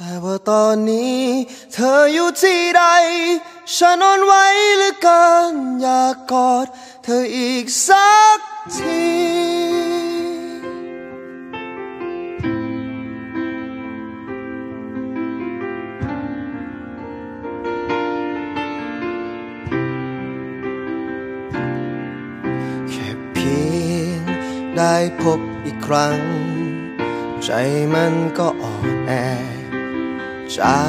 แต่ว่าตอนนี้ เธออยู่ที่ใด ฉันอ่อนไวเหลือเกินอยากกอด เธออีกสักทีแค่เพียงได้พบอีกครั้ง ใจมันก็อ่อนแอ จา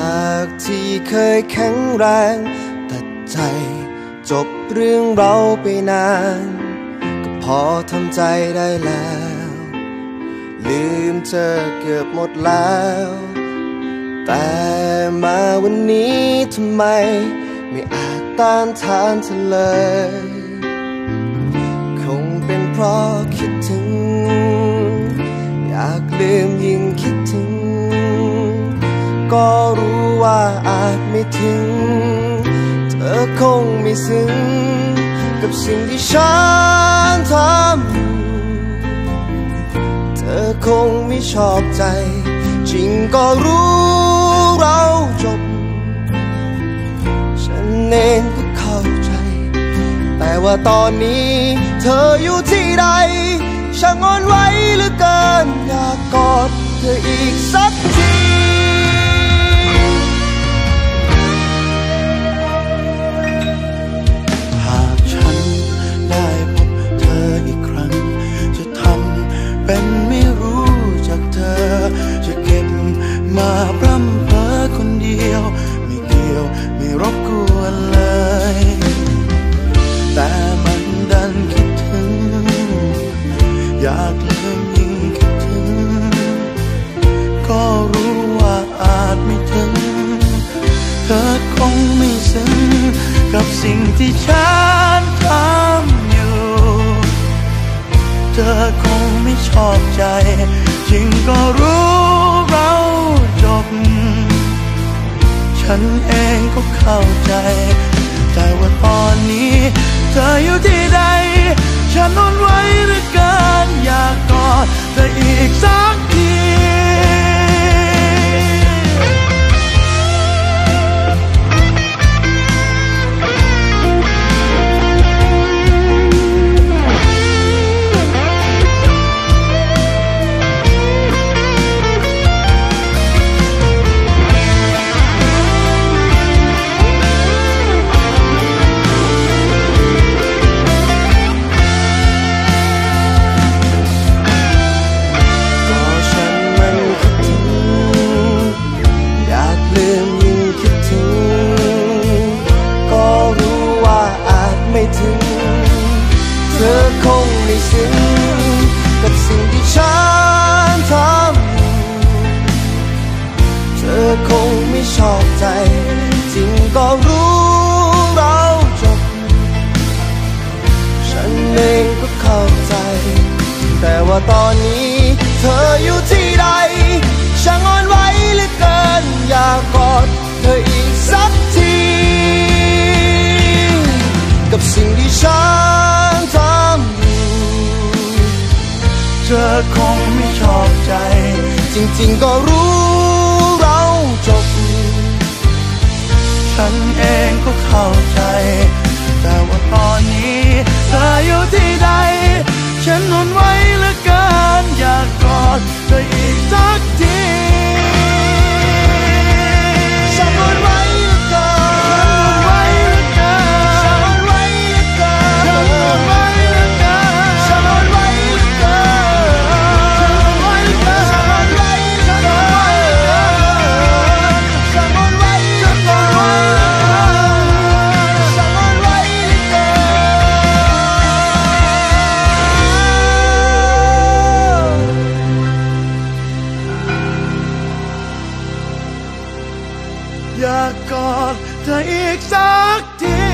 กที่เคยแข็งแรง ตัดใจจบเรื่องเราไปนาน ก็พอทำใจได้แล้ว ลืมเธอเกือบหมดแล้ว แต่มาวันนี้ทำไม ไม่อาจต้านทานเธอเลย คงเป็นเพราะคิดถึง อยากลืมยิ่งคิด ก็รู้ว่าอาจไม่ถึง เธอคงไม่ซึ้งกับสิ่งที่ฉันทำเธอคงไม่ชอบใจ จริงก็รู้เราจบ ฉันเองก็เข้าใจ แต่ว่าตอนนี้เธออยู่ที่ใดช่างอ่อนไหวเหลือเกินอยากกอดเธออีกสักที เป็นไม่รู้จักเธอ จะเก็บมาพร่ำเพ้อคนเดียว ไม่เกี่ยวไม่รบกวนเลย แต่มันดันคิดถึง อยากลืมยิ่งคิดถึง ก็รู้ว่าอาจไม่ถึง เธอคงไม่ซึ้งกับสิ่งที่ฉันทำ อคงไม่ชอบใจ จริงก็รู้เราจบ ฉันเองก็เข้าใจ แต่ว่าตอนนี้ เธออยู่ที่ใด ฉันนอนไว้หรือเกินอยากกอดเธออีกสักที อคงไม่ชอบใจ จริงก็รู้เราจบ ฉันเองก็เข้าใจ แต่ว่าตอนนี้เธออยู่ที่ใด ช่างอ่อนไหวเหลือเกิน อยากกอดเธออีกสักที กับสิ่งที่ฉันทำอยู่เธอคงไม่ชอบใจ จริงๆก็รู้ God, the exact day.